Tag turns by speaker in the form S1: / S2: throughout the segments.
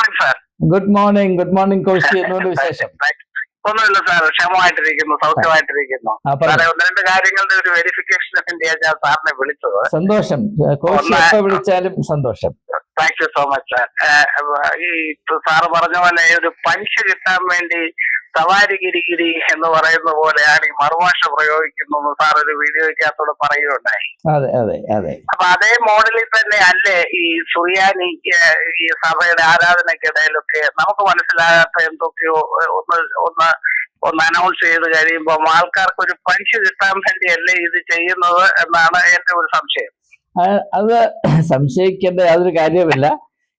S1: Morning sir
S2: good morning good morning Koshy എന്നോട് വിശേഷം?
S1: ഒന്നുമില്ല സാർ ക്ഷമമായിട്ടിരിക്കുന്നു സൗഖ്യമായിട്ടിരിക്കുന്നു. സാറേ ഒന്ന് രണ്ട് കാര്യങ്ങളുടെ ഒരു വെരിഫിക്കേഷൻ വേണ്ടിയാണ് ഞാൻ സാറിനെ വിളിച്ചത്.
S2: സന്തോഷം. കോശി വിളിച്ചാലും സന്തോഷം.
S1: Thank you so much sir ഈ സാറ് പറഞ്ഞ പോലെ ഒരു പഞ്ച് കിട്ടാൻ വേണ്ടി സവാരി ഗിരിഗിരി എന്ന് പറയുന്ന പോലെയാണ് ഈ മറുഭാഷ പ്രയോഗിക്കുന്നു സാർ ഒരു വീഡിയോയ്ക്കകത്തോട് പറയുകയുണ്ടായി.
S2: അതെ അതെ അതെ.
S1: അപ്പൊ അതേ മോഡലിൽ തന്നെ അല്ലേ ഈ സുറിയാനി ഈ സഭയുടെ ആരാധനക്കിടയിലൊക്കെ നമുക്ക് മനസ്സിലാകാത്ത എന്തൊക്കെയോ ഒന്ന് ഒന്ന് ഒന്ന് അനൗൺസ് ചെയ്ത് കഴിയുമ്പോൾ ആൾക്കാർക്ക് ഒരു പഞ്ച് കിട്ടാൻ വേണ്ടിയല്ലേ ഇത് ചെയ്യുന്നത് എന്നാണ് എന്റെ ഒരു സംശയം.
S2: അത് സംശയിക്കേണ്ട യാതൊരു കാര്യമില്ല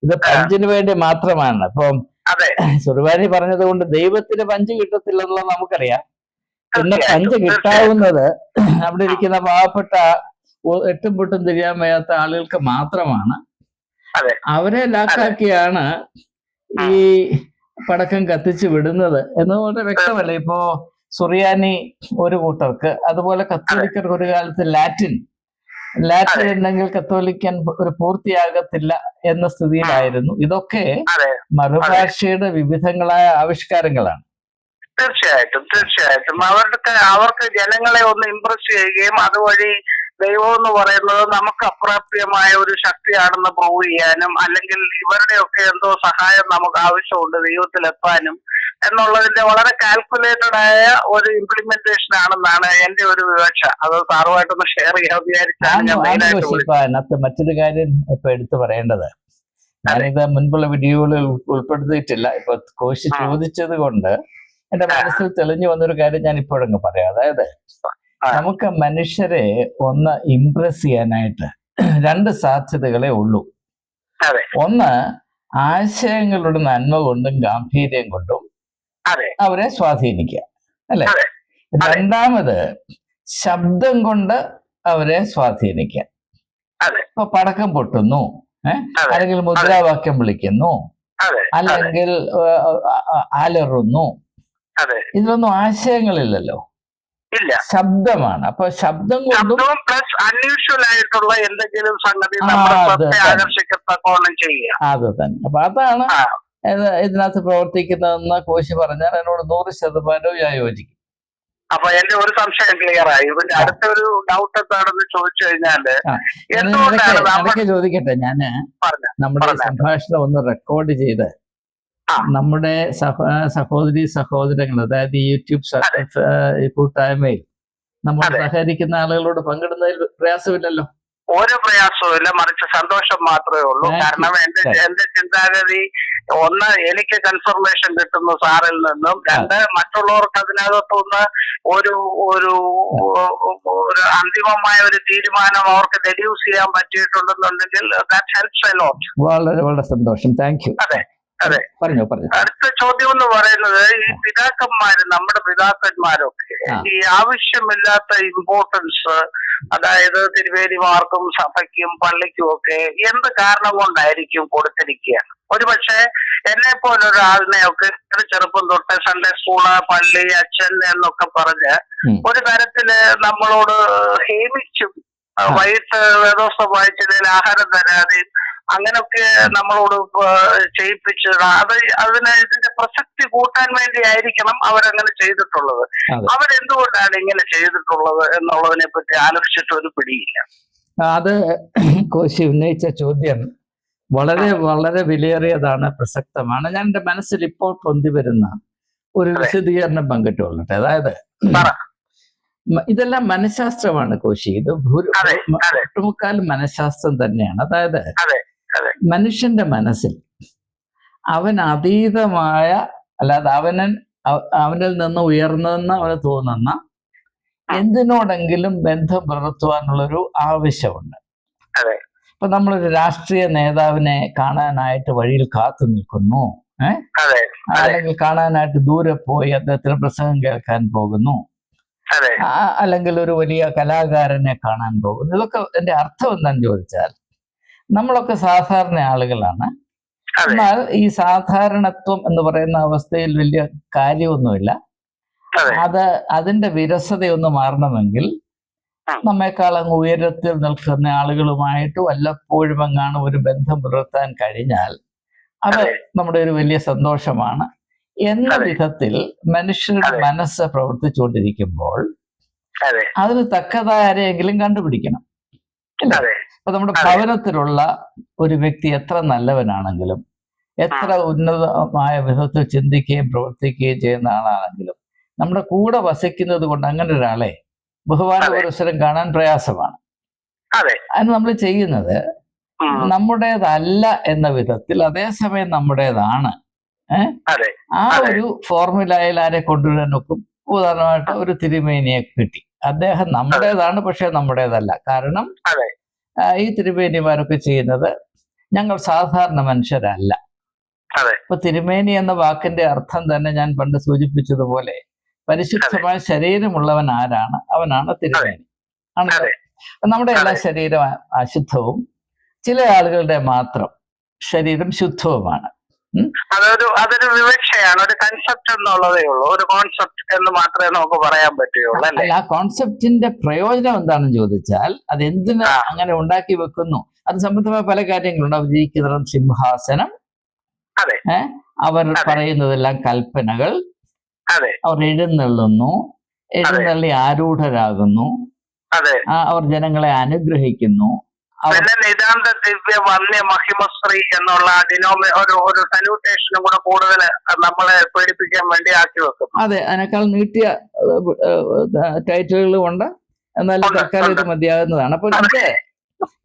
S2: ഇത് പഞ്ചിന് വേണ്ടി മാത്രമാണ്. അപ്പം
S1: അതെ.
S2: സുർബാനി പറഞ്ഞത് കൊണ്ട് ദൈവത്തിന് പഞ്ച് കിട്ടത്തില്ലെന്നുള്ളത് നമുക്കറിയാം. പിന്നെ പഞ്ച് കിട്ടാവുന്നത് അവിടെ ഇരിക്കുന്ന പാവപ്പെട്ട എട്ടും പൊട്ടും തിരിയാൻ വയ്യാത്ത ആളുകൾക്ക് മാത്രമാണ്. അവരെ ലാക്കാക്കിയാണ് ഈ പടക്കം കത്തിച്ചു വിടുന്നത് എന്ന് പറഞ്ഞാൽ വ്യക്തമല്ലേ? ഇപ്പോ സുറിയാനി ഒരു കൂട്ടർക്ക് അതുപോലെ കത്തോലിക്കർക്ക് ഒരു കാലത്ത് ലാറ്റിൻ ലാറ്റിൻ. ഉണ്ടെങ്കിൽ കത്തോലിക്കൻ ഒരു പൂർത്തിയാകത്തില്ല എന്ന സ്ഥിതിയിലായിരുന്നു. ഇതൊക്കെ മറുഭാഷയുടെ വിവിധങ്ങളായ ആവിഷ്കാരങ്ങളാണ്.
S1: തീർച്ചയായിട്ടും തീർച്ചയായിട്ടും. അവർക്ക് അവർക്ക് ജനങ്ങളെ ഒന്ന് ഇംപ്രസ് ചെയ്യുകയും അതുവഴി ദൈവം എന്ന് പറയുന്നത് നമുക്ക് അപ്രാപ്യമായ ഒരു ശക്തിയാണെന്ന് പ്രൂവ് ചെയ്യാനും അല്ലെങ്കിൽ ഇവരുടെയൊക്കെ എന്തോ സഹായം നമുക്ക് ആവശ്യമുണ്ട് ദൈവത്തിലെത്താനും. എന്നുള്ളതിന്റെ വളരെ കാൽക്കുലേറ്റഡ് ആയ ഒരു ഇംപ്ലിമെന്റേഷൻ ആണെന്നാണ് എന്റെ ഒരു വിവക്ഷ. അത് സാറുമായിട്ടൊന്ന് ഷെയർ ചെയ്യാൻ വിചാരിച്ചാണ്
S2: മറ്റൊരു കാര്യം ഇപ്പൊ എടുത്തു പറയേണ്ടത്. ഞാനിത് മുൻപുള്ള വീഡിയോകളിൽ ഉൾപ്പെടുത്തിയിട്ടില്ല. ഇപ്പൊ കോശി. ചോദിച്ചത് കൊണ്ട് എന്റെ മനസ്സിൽ തെളിഞ്ഞു വന്നൊരു കാര്യം ഞാൻ ഇപ്പോഴങ്ങ് പറയാം. അതായത് നമുക്ക് മനുഷ്യരെ ഒന്ന് ഇംപ്രസ് ചെയ്യാനായിട്ട് രണ്ട് സാധ്യതകളെ ഉള്ളൂ. ഒന്ന് ആശയങ്ങളുടെ നന്മ കൊണ്ടും ഗാംഭീര്യം കൊണ്ടും അവരെ സ്വാധീനിക്കുക. അല്ലെ. രണ്ടാമത് ശബ്ദം കൊണ്ട് അവരെ സ്വാധീനിക്കുക. ഇപ്പൊ പടക്കം പൊട്ടുന്നു. ഏഹ് അല്ലെങ്കിൽ മുദ്രാവാക്യം വിളിക്കുന്നു. അല്ലെങ്കിൽ അലറുന്നു. ഇതിലൊന്നും ആശയങ്ങളില്ലല്ലോ.
S1: ഇല്ല.
S2: ശബ്ദമാണ്. അപ്പൊ ശബ്ദം കൊണ്ടും
S1: പ്ലസ് അൺയൂഷ്വൽ ആയിട്ടുള്ള എന്തെങ്കിലും സംഗതി. ആകർഷിക്കത്തക്കോണം ചെയ്യുക.
S2: അത് തന്നെ. അപ്പൊ അതാണ് ഇതിനകത്ത് പ്രവർത്തിക്കുന്നതെന്ന് കോശി പറഞ്ഞാൽ എന്നോട് നൂറ് ശതമാനവും ഞാൻ യോജിക്കും.
S1: അപ്പൊ എന്റെ ഒരു സംശയം ക്ലിയർ ആയി
S2: ആ.
S1: അടുത്തൊരു ഡൗട്ട് എന്താണെന്ന് ചോദിച്ചു
S2: കഴിഞ്ഞാൽ
S1: എന്തുകൊണ്ടാണ്
S2: ചോദിക്കട്ടെ.
S1: ഞാൻ
S2: നമ്മുടെ സംഭാഷണം ഒന്ന് റെക്കോർഡ് ചെയ്ത്. നമ്മുടെ സഹ- സഹോദരി സഹോദരങ്ങൾ അതായത് യൂട്യൂബ് കൂട്ടായ്മയിൽ നമ്മൾ. സഹകരിക്കുന്ന ആളുകളോട് പങ്കിടുന്നതിൽ പ്രയാസമില്ലല്ലോ.
S1: ഒരു പ്രയാസവും ഇല്ല മറിച്ച് സന്തോഷം മാത്രമേ ഉള്ളൂ. കാരണം എന്റെ എന്റെ ചിന്താഗതി ഒന്ന് എനിക്ക് കൺഫർമേഷൻ കിട്ടുന്നു സാറിൽ നിന്നും. രണ്ട് മറ്റുള്ളവർക്ക് അതിനകത്തുനിന്ന് ഒരു ഒരു ഒരു അന്തിമമായ ഒരു തീരുമാനം അവർക്ക് ഡെഡ്യൂസ് ചെയ്യാൻ പറ്റിയിട്ടുണ്ടെന്നുണ്ടെങ്കിൽ ദാറ്റ് ഹെൽപ്സ് എ ലോട്ട്
S2: വളരെ വളരെ സന്തോഷം. താങ്ക് യു
S1: അതെ അതെ.
S2: പറഞ്ഞോ പറഞ്ഞു.
S1: അടുത്ത ചോദ്യം എന്ന് പറയുന്നത് ഈ പിതാക്കന്മാര് നമ്മുടെ പിതാക്കന്മാരൊക്കെ. ഈ ആവശ്യമില്ലാത്ത ഇമ്പോർട്ടൻസ് അതായത് തിരുവേദിമാർക്കും സഭയ്ക്കും പള്ളിക്കും ഒക്കെ എന്ത് കാരണം കൊണ്ടായിരിക്കും കൊടുത്തിരിക്കുക ഒരുപക്ഷെ എന്നെ പോലെ ഒരാളിനെയൊക്കെ ഒരു ചെറുപ്പം തൊട്ട് സൺഡേ സ്കൂൾ പള്ളി അച്ഛൻ എന്നൊക്കെ പറഞ്ഞ് ഒരു തരത്തിൽ നമ്മളോട് ഹേമിച്ചും. വൈകിട്ട് വേദോസ്തം വായിച്ചതിൽ ആഹാരം തരാതെയും അങ്ങനൊക്കെ നമ്മളോട് പ- ചെയ്യിപ്പിച്ച് അത് അതിന് ഇതിന്റെ പ്രസക്തി കൂട്ടാൻ വേണ്ടി ആയിരിക്കണം അവരങ്ങനെ ചെയ്തിട്ടുള്ളത്. അവരെന്തുകൊണ്ടാണ് ഇങ്ങനെ ചെയ്തിട്ടുള്ളത് എന്നുള്ളതിനെ പറ്റി ആലോചിച്ചിട്ട് ഒരു പിടിയില്ല.
S2: അത് കോശി ഉന്നയിച്ച ചോദ്യം വളരെ വളരെ വിലയേറിയതാണ് പ്രസക്തമാണ്. ഞാൻ എന്റെ മനസ്സിൽ ഇപ്പോൾ പൊന്തി വരുന്ന ഒരു. വിശദീകരണം പങ്കിട്ടുകൊള്ളട്ടെ. അതായത് ഇതെല്ലാം മനഃശാസ്ത്രമാണ് കോശി. ഇത്
S1: അതെ.
S2: മനഃശാസ്ത്രം തന്നെയാണ്. അതായത്
S1: അതെ, അതെ.
S2: മനുഷ്യന്റെ മനസ്സിൽ അവൻ അതീതമായ അല്ലാതെ അവനൻ അവനിൽ നിന്ന് ഉയർന്നെന്ന് അവന് തോന്നുന്ന എന്തിനോടെങ്കിലും ബന്ധം പുലർത്തുവാനുള്ളൊരു ആവശ്യമുണ്ട്. ഇപ്പൊ നമ്മളൊരു രാഷ്ട്രീയ നേതാവിനെ കാണാനായിട്ട് വഴിയിൽ കാത്തു നിൽക്കുന്നു ഏഹ് അല്ലെങ്കിൽ കാണാനായിട്ട് ദൂരെ പോയി അദ്ദേഹത്തിന് പ്രസംഗം കേൾക്കാൻ പോകുന്നു അല്ലെങ്കിൽ ഒരു വലിയ കലാകാരനെ കാണാൻ പോകുന്നു. ഇതൊക്കെ എന്റെ അർത്ഥം എന്താണെന്ന് ചോദിച്ചാൽ നമ്മളൊക്കെ സാധാരണ ആളുകളാണ്. എന്നാൽ ഈ സാധാരണത്വം എന്ന് പറയുന്ന അവസ്ഥയിൽ വലിയ കാര്യമൊന്നുമില്ല.
S1: അതെ.
S2: അത് അതിന്റെ വിരസതയൊന്ന് മാറണമെങ്കിൽ
S1: നമ്മെക്കാളും
S2: നമ്മെക്കാൾ അങ്ങ് ഉയരത്തിൽ നിൽക്കുന്ന ആളുകളുമായിട്ട് വല്ലപ്പോഴും എങ്ങാണ് ഒരു ബന്ധം പുലർത്താൻ കഴിഞ്ഞാൽ അത് നമ്മുടെ ഒരു വലിയ സന്തോഷമാണ്. എന്ന വിധത്തിൽ മനുഷ്യരുടെ മനസ്സ് പ്രവർത്തിച്ചുകൊണ്ടിരിക്കുമ്പോൾ
S1: അതെ.
S2: അതിന് തക്കതായ ആരെയെങ്കിലും കണ്ടുപിടിക്കണം. അപ്പൊ നമ്മുടെ. ഭവനത്തിലുള്ള ഒരു വ്യക്തി എത്ര നല്ലവനാണെങ്കിലും എത്ര ഉന്നതമായ വിധത്തിൽ ചിന്തിക്കുകയും പ്രവർത്തിക്കുകയും ചെയ്യുന്ന ആളാണെങ്കിലും നമ്മുടെ കൂടെ വസിക്കുന്നത് കൊണ്ട് അങ്ങനെ ഒരാളെ ബഹുമാന. പുരസ്സരം കാണാൻ പ്രയാസമാണ്.
S1: അതെ.
S2: അതിന് നമ്മൾ ചെയ്യുന്നത് നമ്മുടേതല്ല എന്ന വിധത്തിൽ അതേസമയം നമ്മുടേതാണ്. ആ ഒരു ഫോർമുലയിൽ ആരെ കൊണ്ടുവരാൻ നോക്കും ഉദാഹരണമായിട്ട് ഒരു തിരുമേനിയെ കിട്ടി. അദ്ദേഹം നമ്മുടേതാണ് പക്ഷെ നമ്മുടേതല്ല. കാരണം ഈ തിരുമേനിമാരൊക്കെ ചെയ്യുന്നത് ഞങ്ങൾ സാധാരണ മനുഷ്യരല്ല.
S1: അതെ.
S2: ഇപ്പൊ തിരുമേനി എന്ന വാക്കിന്റെ അർത്ഥം തന്നെ ഞാൻ പണ്ട് സൂചിപ്പിച്ചതുപോലെ പരിശുദ്ധമായ ശരീരമുള്ളവൻ ആരാണ്? അവനാണ് തിരുമേനി. ആണല്ലോ. നമ്മുടെ എല്ലാ. ശരീരം അശുദ്ധവും ചില ആളുകളുടെ മാത്രം ശരീരം ശുദ്ധവുമാണ്.
S1: അതൊരു അതൊരു വിവക്ഷയാണ് ഒരു കൺസെപ്റ്റ് എന്നുള്ളതേ ഉള്ളൂ. ഒരു കോൺസെപ്റ്റ് എന്ന് മാത്രമേ നമുക്ക് പറയാൻ പറ്റുകയുള്ളൂ അല്ലേ?
S2: ആ കോൺസെപ്റ്റിന്റെ പ്രയോജനം എന്താണെന്ന് ചോദിച്ചാൽ അത് എന്തിനാ. അങ്ങനെ ഉണ്ടാക്കി വെക്കുന്നു? അത് സംബന്ധമായ പല കാര്യങ്ങളുണ്ട്. അവർ ജീവിക്കുന്ന സിംഹാസനം.
S1: അതെ.
S2: അവർ. പറയുന്നതെല്ലാം കൽപ്പനകൾ.
S1: അതെ.
S2: അവർ എഴുന്നള്ളുന്നു. എഴുന്നള്ളി ആരൂഢരാകുന്നു.
S1: അതെ.
S2: അവർ ജനങ്ങളെ അനുഗ്രഹിക്കുന്നു.
S1: പിന്നെ നിതാന്ത ദിവ്യ വന്യ മഹിമശ്രീ എന്നുള്ള ഡിനോമി ഒരു ഒരു സല്യൂട്ടേഷനും കൂടെ കൂടുതൽ നമ്മളെ പേടിപ്പിക്കാൻ വേണ്ടി ആക്കി വെക്കും.
S2: അതെ അതിനേക്കാൾ നീട്ടിയ ടൈറ്റിലുകളും ഉണ്ട്. എന്നാലും തൽക്കാലം ഇത്. മതിയാകുന്നതാണ്. അപ്പൊ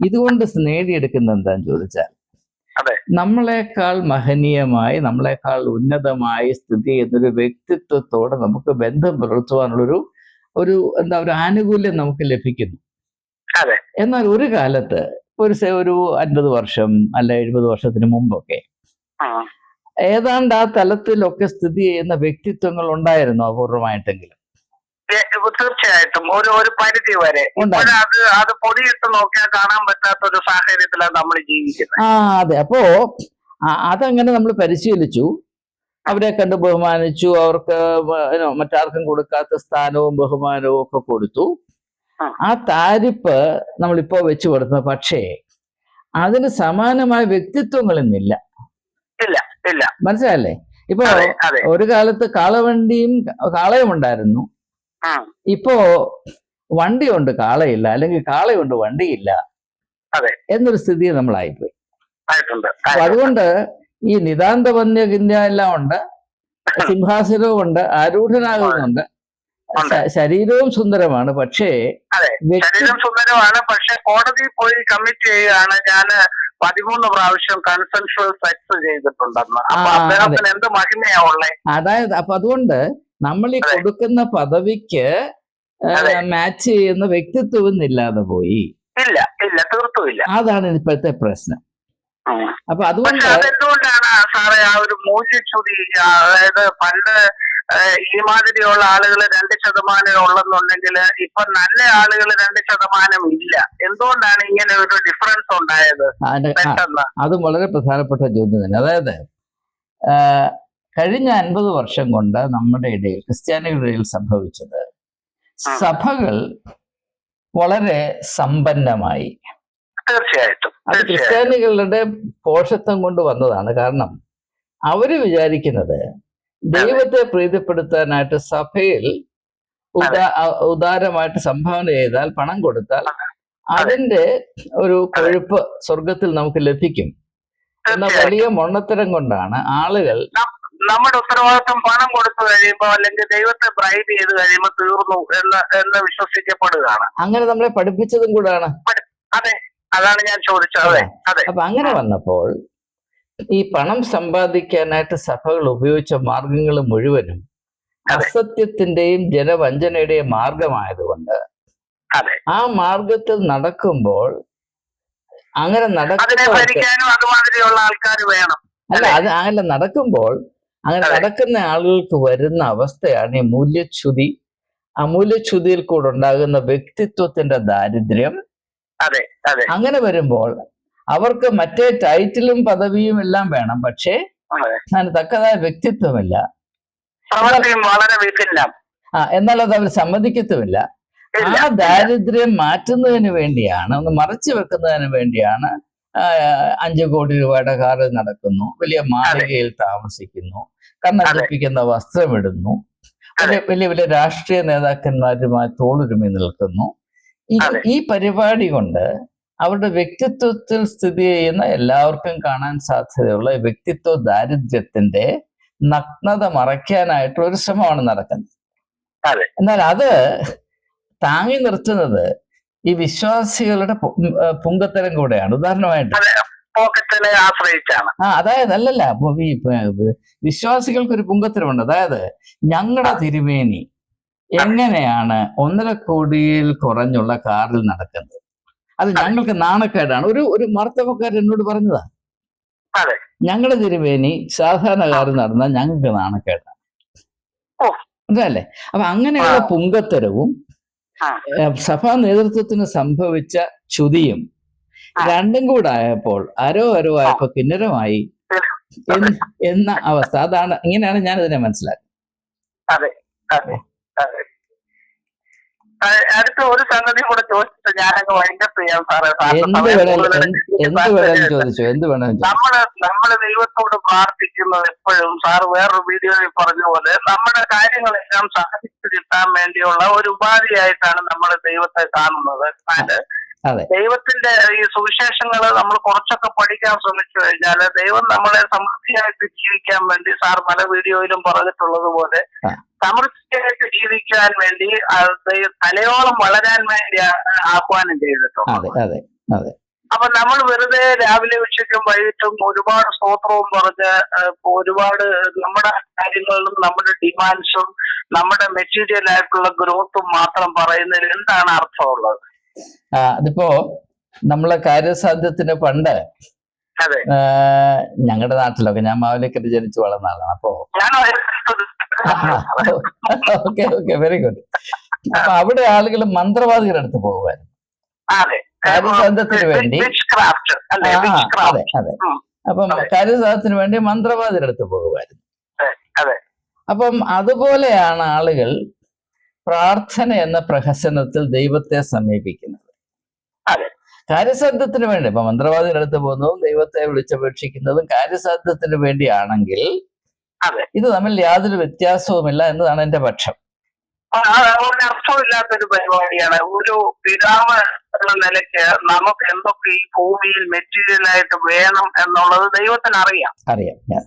S2: ഇതുകൊണ്ട് നേടിയെടുക്കുന്ന എന്താന്ന് ചോദിച്ചാൽ
S1: അതെ.
S2: നമ്മളെക്കാൾ മഹനീയമായി നമ്മളെക്കാൾ ഉന്നതമായി സ്ഥിതി ചെയ്യുന്നൊരു വ്യക്തിത്വത്തോടെ നമുക്ക് ബന്ധം പുലർത്തുവാനുള്ളൊരു ഒരു എന്താ ഒരു ആനുകൂല്യം നമുക്ക് ലഭിക്കുന്നു. എന്നാൽ ഒരു കാലത്ത് ഒരു ഒരു അൻപത് വർഷം അല്ല എഴുപത് വർഷത്തിന് മുമ്പൊക്കെ. ഏതാണ്ട് ആ തലത്തിലൊക്കെ സ്ഥിതി ചെയ്യുന്ന വ്യക്തിത്വങ്ങൾ ഉണ്ടായിരുന്നു അപൂർവമായിട്ടെങ്കിലും?
S1: തീർച്ചയായിട്ടും. ഒരു ഒരു പരിധി വരെ. അത് അത് പൊടിയിട്ട് നോക്കിയാൽ കാണാൻ പറ്റാത്ത ഒരു സാഹചര്യത്തിലാണ് നമ്മൾ ജീവിക്കുന്നത്.
S2: ആ അതെ. അപ്പോ അതങ്ങനെ നമ്മൾ പരിശീലിച്ചു. അവരെ കണ്ട് ബഹുമാനിച്ചു. അവർക്ക് മറ്റാർക്കും കൊടുക്കാത്ത സ്ഥാനവും ബഹുമാനവും ഒക്കെ കൊടുത്തു.
S1: ആ.
S2: താരിപ്പ് നമ്മളിപ്പോ വെച്ചു കൊടുത്ത പക്ഷേ അതിന് സമാനമായ വ്യക്തിത്വങ്ങളൊന്നില്ല
S1: ഇല്ല ഇല്ല
S2: മനസ്സിലല്ലേ ഇപ്പൊ ഒരു കാലത്ത് കാളവണ്ടിയും കാളയും ഉണ്ടായിരുന്നു
S1: ഇപ്പോ
S2: ഇപ്പോ വണ്ടിയുണ്ട് കാളയില്ല അല്ലെങ്കിൽ കാളയുണ്ട് വണ്ടിയില്ല. എന്നൊരു സ്ഥിതി നമ്മളായിപ്പോയി അപ്പൊ. അതുകൊണ്ട് ഈ നിതാന്ത വന്യകിന്യ എല്ലാം ഉണ്ട് സിംഹാസനവും ഉണ്ട് ആരൂഢനാകുന്നുണ്ട്
S1: ഉണ്ട്.
S2: ശരീരവും സുന്ദരമാണ്. പക്ഷേ
S1: ശരീരം സുന്ദരമാണ്. പക്ഷെ കോടതി പോയി കമ്മിറ്റ് ചെയ്യുകയാണ്. ഞാൻ പതിമൂന്ന് പ്രാവശ്യം കൺസെൻഷ്വൽ സെക്സ് ചെയ്തിട്ടുണ്ടെന്ന്. അപ്പൊ
S2: ആ,
S1: അദ്ദേഹത്തിന് എന്ത് മഹിമയാ ഉള്ളേ?
S2: അതായത് അപ്പൊ അതുകൊണ്ട് നമ്മൾ ഈ കൊടുക്കുന്ന പദവിക്ക് മാച്ച് ചെയ്യുന്ന വ്യക്തിത്വം ഇല്ലാതെ പോയി.
S1: ഇല്ല ഇല്ല. തീർത്തുമില്ല
S2: അതാണ് ഇപ്പോഴത്തെ പ്രശ്നം. അപ്പൊ അതുകൊണ്ട്
S1: അതെന്തുകൊണ്ടാണ് സാറേ ആ ഒരു മൂല്യച്യുതി അതായത് പണ്ട് ഈ മാതിരിയുള്ള ആളുകൾ രണ്ട് ശതമാനം ഉള്ളെന്നുണ്ടെങ്കിൽ ഇപ്പൊ നല്ല ആളുകൾ രണ്ട് ശതമാനം ഇല്ല. എന്തുകൊണ്ടാണ് ഇങ്ങനെ ഒരു ഡിഫറൻസ് ഉണ്ടായത്?
S2: അതും വളരെ പ്രധാനപ്പെട്ട ചോദ്യം തന്നെ. അതായത് കഴിഞ്ഞ അൻപത് വർഷം കൊണ്ട് നമ്മുടെ ഇടയിൽ ക്രിസ്ത്യാനികളുടെ ഇടയിൽ സംഭവിച്ചത്. സഭകൾ വളരെ സമ്പന്നമായി.
S1: തീർച്ചയായിട്ടും
S2: അത് ക്രിസ്ത്യാനികളുടെ പോഷത്വം കൊണ്ട് വന്നതാണ്. കാരണം അവർ വിചാരിക്കുന്നത് ദൈവത്തെ പ്രീതിപ്പെടുത്താനായിട്ട് സഭയിൽ ഉദാ ഉദാരമായിട്ട് സംഭാവന ചെയ്താൽ പണം കൊടുത്താൽ അതിന്റെ ഒരു കൊഴുപ്പ് സ്വർഗത്തിൽ നമുക്ക് ലഭിക്കും. എന്ന വലിയ മൊണ്ണത്തരം കൊണ്ടാണ് ആളുകൾ
S1: നമ്മുടെ ഉത്തരവാദിത്വം പണം കൊടുത്തു കഴിയുമ്പോൾ അല്ലെങ്കിൽ ദൈവത്തെ ബ്രൈബ് ചെയ്ത് കഴിയുമ്പോൾ തീർന്നു എന്ന് എന്ന് വിശ്വസിക്കപ്പെടുകയാണ്.
S2: അങ്ങനെ നമ്മളെ പഠിപ്പിച്ചതും കൂടാണ്.
S1: അതെ. അതാണ് ഞാൻ ചോദിച്ചത്. അതെ. അതെ.
S2: അപ്പൊ അങ്ങനെ വന്നപ്പോൾ ഈ പണം സമ്പാദിക്കാനായിട്ട് സഭകൾ ഉപയോഗിച്ച മാർഗങ്ങൾ മുഴുവനും. അസത്യത്തിന്റെയും ജനവഞ്ചനയുടെയും മാർഗമായതുകൊണ്ട് ആ മാർഗത്തിൽ നടക്കുമ്പോൾ അങ്ങനെ
S1: നടക്കുന്ന
S2: അല്ല അത്. അങ്ങനെ നടക്കുമ്പോൾ അങ്ങനെ നടക്കുന്ന ആളുകൾക്ക് വരുന്ന അവസ്ഥയാണ് ഈ മൂല്യച്യുതി. ആ മൂല്യച്യുതിയിൽ കൂടെ ഉണ്ടാകുന്ന വ്യക്തിത്വത്തിന്റെ ദാരിദ്ര്യം. അങ്ങനെ വരുമ്പോൾ അവർക്ക് മറ്റേ ടൈറ്റിലും പദവിയും എല്ലാം വേണം. പക്ഷേ
S1: അതെ.
S2: അതിന് തക്കതായ വ്യക്തിത്വമില്ല. ആ എന്നാൽ അത് അവർ സമ്മതിക്കത്തുമില്ല. ആ ദാരിദ്ര്യം മാറ്റുന്നതിന് വേണ്ടിയാണ് ഒന്ന് മറച്ചു വെക്കുന്നതിന് വേണ്ടിയാണ് അഞ്ചു കോടി രൂപയുടെ കാറിൽ നടക്കുന്നു. വലിയ മാളികയിൽ താമസിക്കുന്നു. കണ്ണടിപ്പിക്കുന്ന വസ്ത്രമിടുന്നു വലിയ വലിയ വലിയ രാഷ്ട്രീയ നേതാക്കന്മാരുമായി തോളുരുമി നിൽക്കുന്നു. ഈ ഈ പരിപാടി കൊണ്ട് അവരുടെ വ്യക്തിത്വത്തിൽ സ്ഥിതി ചെയ്യുന്ന എല്ലാവർക്കും കാണാൻ സാധ്യതയുള്ള വ്യക്തിത്വ ദാരിദ്ര്യത്തിന്റെ നഗ്നത മറയ്ക്കാനായിട്ട് ഒരു ശ്രമമാണ് നടക്കുന്നത്. എന്നാൽ അത് താങ്ങി നിർത്തുന്നത് ഈ വിശ്വാസികളുടെ പുങ്കത്തരം കൂടെയാണ്. ഉദാഹരണമായിട്ട്.
S1: ആശ്രയിച്ചാണ്.
S2: ആ അതായത് അല്ലല്ല വിശ്വാസികൾക്ക് ഒരു പുങ്കത്തരമുണ്ട്. അതായത് ഞങ്ങളുടെ തിരുമേനി എങ്ങനെയാണ് ഒന്നര കോടിയിൽ കുറഞ്ഞുള്ള കാറിൽ നടക്കുന്നത്? അത് ഞങ്ങൾക്ക് നാണക്കേടാണ്. ഒരു ഒരു മർത്തവക്കാരൻ എന്നോട് പറഞ്ഞതാ. ഞങ്ങളുടെ തിരുവേനി സാധാരണക്കാരൻ നടന്നാൽ ഞങ്ങൾക്ക് നാണക്കേടാണ്. അതല്ലേ അപ്പൊ അങ്ങനെയുള്ള. പുങ്കത്തരവും സഭാ നേതൃത്വത്തിന് സംഭവിച്ച ചുതിയും രണ്ടും കൂടെ ആയപ്പോൾ അരോ അരോ ആയപ്പോ കിന്നരമായി എന്ന അവസ്ഥ. അതാണ് ഇങ്ങനെയാണ് ഞാൻ ഇതിനെ മനസ്സിലാക്കുന്നത്.
S1: അതെ. അതെ. അതെ. ആ, അടുത്ത ഒരു സംഗതി കൂടെ ചോദിച്ചിട്ട് ഞാനങ്ങ് വൈൻഡപ്പ് ചെയ്യാം സാറേ നമ്മൾ നമ്മൾ ദൈവത്തോട് പ്രാർത്ഥിക്കുന്നത് എപ്പോഴും സാർ വേറൊരു വീഡിയോയിൽ പറഞ്ഞ പോലെ നമ്മുടെ കാര്യങ്ങളെല്ലാം സാധിച്ചു കിട്ടാൻ വേണ്ടിയുള്ള ഒരു ഉപാധിയായിട്ടാണ് നമ്മൾ ദൈവത്തെ കാണുന്നത്
S2: അതെ.
S1: ദൈവത്തിന്റെ ഈ സുവിശേഷങ്ങൾ നമ്മൾ കുറച്ചൊക്കെ പഠിക്കാൻ ശ്രമിച്ചു കഴിഞ്ഞാൽ ദൈവം നമ്മളെ സമൃദ്ധിയായിട്ട് ജീവിക്കാൻ വേണ്ടി സാർ പല വീഡിയോയിലും പറഞ്ഞിട്ടുള്ളത് പോലെ. സമൃദ്ധിയായിട്ട് ജീവിക്കാൻ വേണ്ടി തലയോളം വളരാൻ വേണ്ടി ആഹ്വാനം
S2: ചെയ്തിട്ടുണ്ട്
S1: അപ്പൊ നമ്മൾ വെറുതെ രാവിലെ ഉച്ചയ്ക്കും വൈകിട്ടും ഒരുപാട് സ്തോത്രവും പറഞ്ഞ് ഒരുപാട് നമ്മുടെ കാര്യങ്ങളിലും നമ്മുടെ ഡിമാൻഡ്സും നമ്മുടെ മെറ്റീരിയൽ ആയിട്ടുള്ള ഗ്രോത്തും മാത്രം പറയുന്നതിൽ എന്താണ് അർത്ഥമുള്ളത്?
S2: അതിപ്പോ നമ്മളെ കാര്യസാധ്യത്തിന് പണ്ട്
S1: അതെ.
S2: ഞങ്ങളുടെ നാട്ടിലൊക്കെ ഞാൻ മാവലിക്കറ്റ് ജനിച്ചു വളർന്ന ആളാണ്. അപ്പോ ഓക്കെ ഓക്കെ വെരി ഗുഡ് അപ്പൊ അവിടെ ആളുകൾ മന്ത്രവാദികളുടെ അടുത്ത് പോകുവാൻ
S1: അതെ
S2: കാര്യസാധ്യത്തിന് വേണ്ടി. അതെ അതെ. അപ്പം കാര്യസാധത്തിന് വേണ്ടി മന്ത്രവാദികളുടെ അടുത്ത് പോകുമായിരുന്നു അപ്പം അതുപോലെയാണ് ആളുകൾ പ്രാർത്ഥന എന്ന പ്രഹസനത്തിൽ ദൈവത്തെ സമീപിക്കുന്നത്. കാര്യസാധ്യത്തിന് വേണ്ടി ഇപ്പൊ മന്ത്രവാദിയുടെ അടുത്ത് പോകുന്നതും ദൈവത്തെ വിളിച്ചപേക്ഷിക്കുന്നതും കാര്യസാധ്യത്തിന് വേണ്ടിയാണെങ്കിൽ. ഇത് തമ്മിൽ യാതൊരു വ്യത്യാസവുമില്ല എന്നതാണ് എന്റെ പക്ഷം.
S1: അർത്ഥമില്ലാത്തൊരു പരിപാടിയാണ്. ഒരു പിതാവ് എന്ന നിലയ്ക്ക് നമുക്ക് എന്തൊക്കെ ഈ ഭൂമിയിൽ മെറ്റീരിയൽ ആയിട്ട് വേണം എന്നുള്ളത് ദൈവത്തിന് അറിയാം.
S2: അറിയാം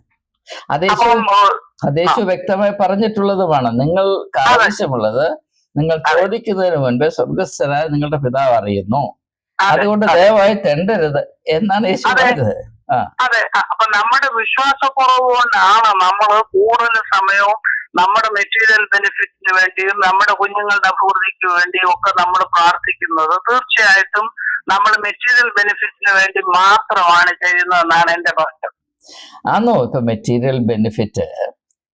S2: അതേശു വ്യക്തമായി പറഞ്ഞിട്ടുള്ളതുമാണ്. നിങ്ങൾക്ക് ആവശ്യമുള്ളത് നിങ്ങൾ. ചോദിക്കുന്നതിന് മുൻപേ സ്വർഗസ്ഥനായ നിങ്ങളുടെ പിതാവ് അറിയുന്നു. അതുകൊണ്ട്
S1: അതെ.
S2: ദയവായി തെണ്ടരുത് എന്നാണ് യേശു പറഞ്ഞത്.
S1: അതെ അപ്പൊ നമ്മുടെ വിശ്വാസക്കുറവ് കൊണ്ടാണ് നമ്മൾ കൂടുതൽ സമയവും നമ്മുടെ മെറ്റീരിയൽ ബെനിഫിറ്റിന് വേണ്ടിയും നമ്മുടെ കുഞ്ഞുങ്ങളുടെ അഭിവൃദ്ധിക്ക് വേണ്ടിയും ഒക്കെ നമ്മൾ പ്രാർത്ഥിക്കുന്നത്. തീർച്ചയായിട്ടും നമ്മൾ മെറ്റീരിയൽ ബെനിഫിറ്റിന് വേണ്ടി മാത്രമാണ് ചെയ്യുന്നതെന്നാണ് എന്റെ പക്ഷം
S2: ആന്നോ ഇപ്പൊ മെറ്റീരിയൽ ബെനിഫിറ്റ്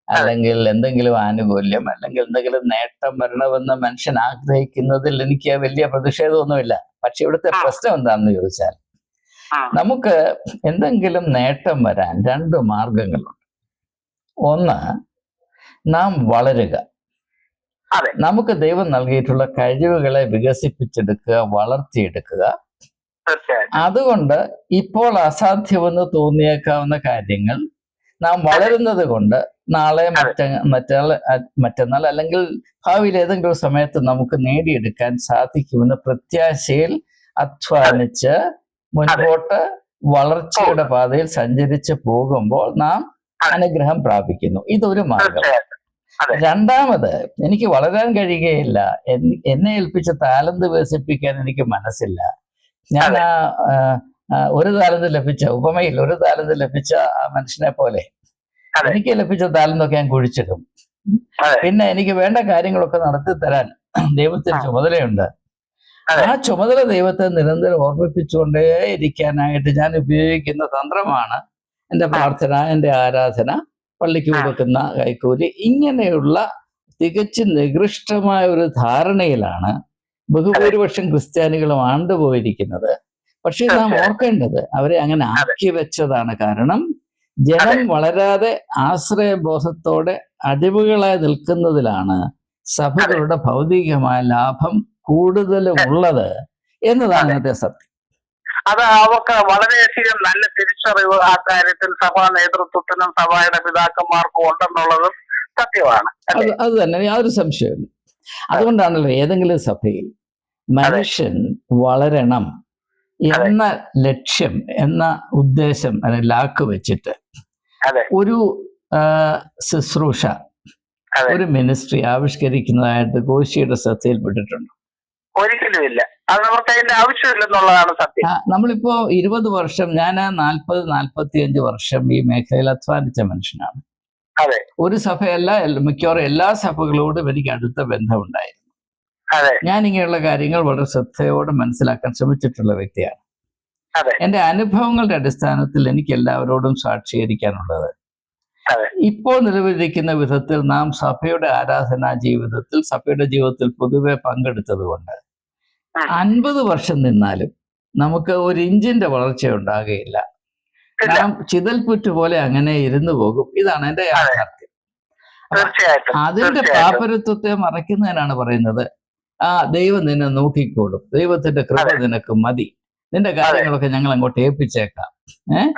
S2: അല്ലെങ്കിൽ എന്തെങ്കിലും ആനുകൂല്യം അല്ലെങ്കിൽ എന്തെങ്കിലും നേട്ടം വരണമെന്ന് മനുഷ്യൻ ആഗ്രഹിക്കുന്നതിൽ എനിക്ക് വലിയ പ്രതിഷേധമൊന്നുമില്ല. പക്ഷെ ഇവിടുത്തെ പ്രശ്നം എന്താണെന്ന് ചോദിച്ചാൽ. നമുക്ക് എന്തെങ്കിലും നേട്ടം വരാൻ രണ്ട് മാർഗങ്ങളുണ്ട്. ഒന്ന് നാം വളരുക. നമുക്ക് ദൈവം നൽകിയിട്ടുള്ള കഴിവുകളെ വികസിപ്പിച്ചെടുക്കുക വളർത്തിയെടുക്കുക. അതുകൊണ്ട് ഇപ്പോൾ അസാധ്യമെന്ന് തോന്നിയേക്കാവുന്ന കാര്യങ്ങൾ നാം വളരുന്നത് കൊണ്ട് നാളെ മറ്റ മറ്റാൾ മറ്റന്നാൾ അല്ലെങ്കിൽ ഭാവിയിൽ ഏതെങ്കിലും സമയത്ത് നമുക്ക് നേടിയെടുക്കാൻ സാധിക്കുമെന്ന് പ്രത്യാശയിൽ അധ്വാനിച്ച് മുൻപോട്ട് വളർച്ചയുടെ പാതയിൽ സഞ്ചരിച്ച് പോകുമ്പോൾ നാം അനുഗ്രഹം പ്രാപിക്കുന്നു. ഇതൊരു മാർഗം. രണ്ടാമത് എനിക്ക് വളരാൻ കഴിയുകയില്ല. എന്നെ ഏൽപ്പിച്ച താലന്ത് വികസിപ്പിക്കാൻ എനിക്ക് മനസ്സില്ല. ഞാൻ. ആ ഒരു താലന്ത് ലഭിച്ച ഉപമയിൽ ഒരു താലന്ത് ലഭിച്ച ആ മനുഷ്യനെ പോലെ. എനിക്ക് ലഭിച്ച താലന്തൊക്കെ ഞാൻ കുഴിച്ചിടും. പിന്നെ എനിക്ക് വേണ്ട കാര്യങ്ങളൊക്കെ നടത്തി തരാൻ ദൈവത്തിന് ചുമതലയുണ്ട്. ആ ചുമതല ദൈവത്തെ നിരന്തരം ഓർമ്മിപ്പിച്ചുകൊണ്ടേ ഇരിക്കാനായിട്ട് ഞാൻ ഉപയോഗിക്കുന്ന തന്ത്രമാണ് എന്റെ പ്രാർത്ഥന എന്റെ ആരാധന പള്ളിക്ക്. കൊടുക്കുന്ന കൈക്കൂലി. ഇങ്ങനെയുള്ള തികച്ചും നികൃഷ്ടമായ ഒരു ധാരണയിലാണ് ബഹുഭൂരിപക്ഷം ക്രിസ്ത്യാനികളും ആണ്ടുപോയിരിക്കുന്നത്. പക്ഷേ നാം ഓർക്കേണ്ടത് അവരെ അങ്ങനെ ആക്കി വെച്ചതാണ് കാരണം ജനം വളരാതെ ആശ്രയബോധത്തോടെ അടിവുകളായി നിൽക്കുന്നതിലാണ് സഭകളുടെ ഭൗതികമായ ലാഭം കൂടുതലും ഉള്ളത് എന്നതാണ്. ഇന്നത്തെ സത്യം.
S1: അത് അവർക്ക് വളരെയധികം നല്ല തിരിച്ചറിവ് ആ കാര്യത്തിൽ സഭാ നേതൃത്വത്തിനും സഭയുടെ പിതാക്കന്മാർക്കും ഉണ്ടെന്നുള്ളതും സത്യമാണ്.
S2: അത് തന്നെ. യാതൊരു സംശയമില്ല അതുകൊണ്ടാണല്ലോ ഏതെങ്കിലും സഭയിൽ മനുഷ്യൻ വളരണം എന്ന ലക്ഷ്യം എന്ന ഉദ്ദേശം അല്ലെ ലാക്ക് വെച്ചിട്ട് ഒരു ശുശ്രൂഷ ഒരു മിനിസ്ട്രി ആവിഷ്കരിക്കുന്നതായിട്ട് കോശിയുടെ ശ്രദ്ധയിൽപ്പെട്ടിട്ടുണ്ട്.
S1: ഒരിക്കലും ഇല്ല അത് നമുക്ക് അതിന്റെ ആവശ്യമില്ലെന്നുള്ളതാണ് സത്യം.
S2: നമ്മളിപ്പോ ഇരുപത് വർഷം ഞാൻ നാൽപ്പത് നാൽപ്പത്തി അഞ്ച് വർഷം ഈ മേഖലയിൽ അധ്വാനിച്ച മനുഷ്യനാണ്.
S1: അതെ.
S2: ഒരു സഭയല്ല മിക്കവാറും എല്ലാ സഭകളോടും എനിക്ക് അടുത്ത ബന്ധമുണ്ടായിരുന്നു. ഞാൻ ഇങ്ങനെയുള്ള കാര്യങ്ങൾ വളരെ ശ്രദ്ധയോടെ മനസ്സിലാക്കാൻ ശ്രമിച്ചിട്ടുള്ള വ്യക്തിയാണ്. എന്റെ അനുഭവങ്ങളുടെ അടിസ്ഥാനത്തിൽ എനിക്ക് എല്ലാവരോടും സാക്ഷീകരിക്കാനുള്ളത്. ഇപ്പോൾ നിലവിലിരിക്കുന്ന വിധത്തിൽ നാം സഭയുടെ ആരാധനാ ജീവിതത്തിൽ സഭയുടെ ജീവിതത്തിൽ പൊതുവെ പങ്കെടുത്തതുകൊണ്ട്. അൻപത് വർഷം നിന്നാലും നമുക്ക് ഒരു ഇഞ്ചിന്റെ വളർച്ച ഉണ്ടാകുകയില്ല.
S1: കാരണം
S2: നാം ചിതൽപുറ്റ് പോലെ അങ്ങനെ ഇരുന്നു പോകും. ഇതാണ് എന്റെ യാഥാർത്ഥ്യം. അതിന്റെ പാപരത്വത്തെ മറയ്ക്കുന്നതിനാണ് പറയുന്നത്. ആ ദൈവം നിന്നെ നോക്കിക്കോളും. ദൈവത്തിന്റെ കൃപ നിനക്ക് മതി. നിന്റെ കാര്യങ്ങളൊക്കെ ഞങ്ങൾ അങ്ങോട്ട് ഏൽപ്പിച്ചേക്കാം ഏഹ്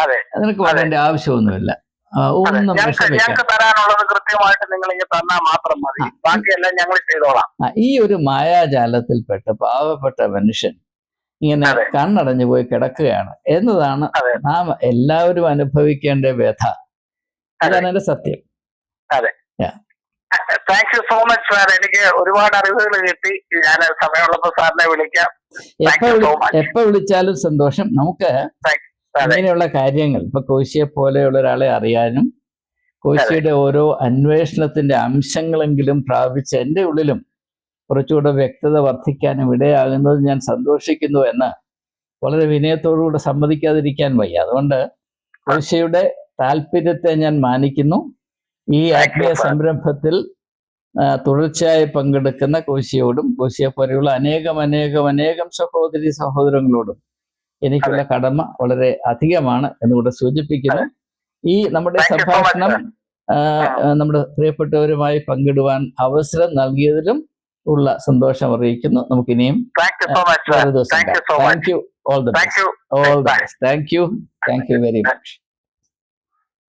S2: നിനക്ക്
S1: അതെ.
S2: ആവശ്യമൊന്നുമില്ല.
S1: ഞങ്ങൾക്ക്
S2: വിഷമിക്കാം.
S1: ഞങ്ങൾക്ക് തരാനുള്ളത് കൃത്യമായിട്ട് നിങ്ങൾ ഇങ്ങനെ തന്നാൽ മാത്രം മതി. ബാക്കിയെല്ലാം ഞങ്ങൾ ചെയ്തോളാം.
S2: ഈ ഒരു മായാജാലത്തിൽപ്പെട്ട് പാവപ്പെട്ട മനുഷ്യൻ ഇങ്ങനെ
S1: അതെ.
S2: കണ്ണടഞ്ഞു പോയി കിടക്കുകയാണ്. എന്നതാണ് നാം എല്ലാവരും അനുഭവിക്കേണ്ട വ്യഥ. അതാണ് എന്റെ സത്യം.
S1: Thank you. So much sir എനിക്ക് ഒരുപാട് അറിവുകൾ കിട്ടി. ഞാൻ സമയമുള്ളപ്പോൾ സാറിനെ വിളിക്കാം.
S2: എപ്പോ വിളിച്ചാലും സന്തോഷം. നമുക്ക്
S1: അതെ.
S2: ഇങ്ങനെയുള്ള കാര്യങ്ങൾ ഇപ്പൊ കോശിയെ പോലെയുള്ള ഒരാളെ അറിയാനും കോശിയുടെ ഓരോ അന്വേഷണത്തിന്റെ അംശങ്ങളെങ്കിലും പ്രാപിച്ച് എന്റെ ഉള്ളിലും കുറച്ചുകൂടെ വ്യക്തത വർദ്ധിക്കാനും ഇടയാകുന്നത് ഞാൻ സന്തോഷിക്കുന്നു എന്ന് വളരെ വിനയത്തോടുകൂടെ സമ്മതിക്കാതിരിക്കാൻ വയ്യ. അതുകൊണ്ട് കോശിയുടെ താല്പര്യത്തെ ഞാൻ മാനിക്കുന്നു. ഈ ആത്മീയ സംരംഭത്തിൽ തുടർച്ചയായി പങ്കെടുക്കുന്ന കോശിയോടും കോശിയെ പോലെയുള്ള അനേകം അനേകം അനേകം സഹോദരി സഹോദരങ്ങളോടും എനിക്കുള്ള കടമ വളരെ അധികമാണ് എന്നുകൂടെ സൂചിപ്പിക്കുന്നു. ഈ നമ്മുടെ സംഭാഷണം നമ്മുടെ പ്രിയപ്പെട്ടവരുമായി പങ്കിടുവാൻ അവസരം നൽകിയതിലും ഉള്ള സന്തോഷം അറിയിക്കുന്നു. നമുക്ക് ഇനിയും
S1: thank you
S2: all the
S1: best
S2: all the
S1: best
S2: thank you thank you very much